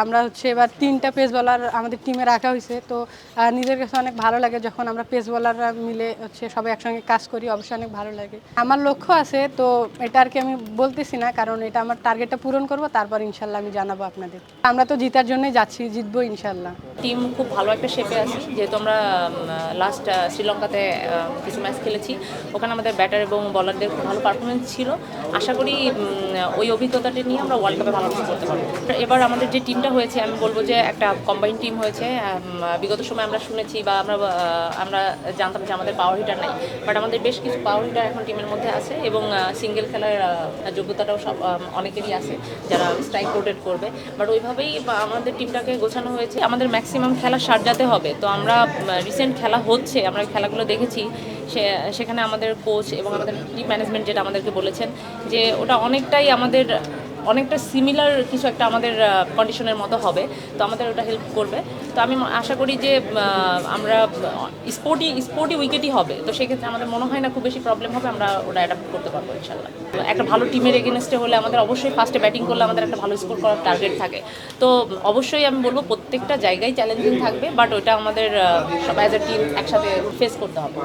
আমরা হচ্ছে এবার তিনটা পেস বলার আমাদের টিমে রাখা হয়েছে। তো নিজের কাছে অনেক ভালো লাগে যখন আমরা পেস বলাররা মিলে হচ্ছে সবাই একসঙ্গে কাজ করি, অবশ্যই অনেক ভালো লাগে। আমার লক্ষ্য আছে, তো এটা আর কি আমি বলতেছি না, কারণ এটা আমার টার্গেটটা পূরণ করব, তারপর ইনশাল্লাহ আমি জানাব আপনাদের। আমরা তো জিতার জন্যই যাচ্ছি, জিতবো ইনশাল্লাহ। টিম খুব ভালো একটা শেপে আছি, যেহেতু আমরা লাস্ট শ্রীলঙ্কাতে কিছু ম্যাচ খেলেছি। ওখানে আমাদের ব্যাটার এবং বলারদের খুব ভালো পারফরমেন্স ছিল। আশা করি ওই অভিজ্ঞতাটা নিয়ে আমরা ওয়ার্ল্ড কাপে ভালো করতে পারব। এবার আমাদের যে টিমটা হয়েছে, আমি বলব যে একটা কম্বাইন টিম হয়েছে। বিগত সময় আমরা শুনেছি বা আমরা আমরা জানতাম যে আমাদের পাওয়ার হিটার নাই। বাট আমাদের বেশ কিছু পাওয়ার হিটার এখন টিমের মধ্যে আছে এবং সিঙ্গেল খেলার যোগ্যতাটাও সব অনেকেরই আছে যারা স্ট্রাইক রোটেট করবে। বাট ওইভাবেই আমাদের টিমটাকে গোছানো হয়েছে। আমাদের ম্যাক্সিমাম খেলা সারজাতে হবে। তো আমরা রিসেন্ট খেলা হচ্ছে, আমরা খেলাগুলো দেখেছি। সে, সেখানে আমাদের কোচ এবং আমাদের টিম ম্যানেজমেন্ট যেটা আমাদেরকে বলেছেন যে ওটা অনেকটাই আমাদের অনেকটা সিমিলার কিছু একটা আমাদের কন্ডিশনের মতো হবে। তো আমাদের ওটা হেল্প করবে। তো আমি আশা করি যে আমরা স্পোর্টি স্পোর্টই উইকেটই হবে। তো সেক্ষেত্রে আমাদের মনে হয় না খুব বেশি প্রবলেম হবে আমরা ওটা অ্যাডাপ্ট করতে পারব ইনশাল্লাহ। একটা ভালো টিমের এগেনস্টে হলে আমাদের অবশ্যই ফার্স্টে ব্যাটিং করলে আমাদের একটা ভালো স্কোর করার টার্গেট থাকে। তো অবশ্যই আমি বলব প্রত্যেকটা জায়গায় চ্যালেঞ্জিং থাকবে বাট ওটা আমাদের আহ, সব অ্যাজ এ টিম একসাথে ফেস করতে হবে।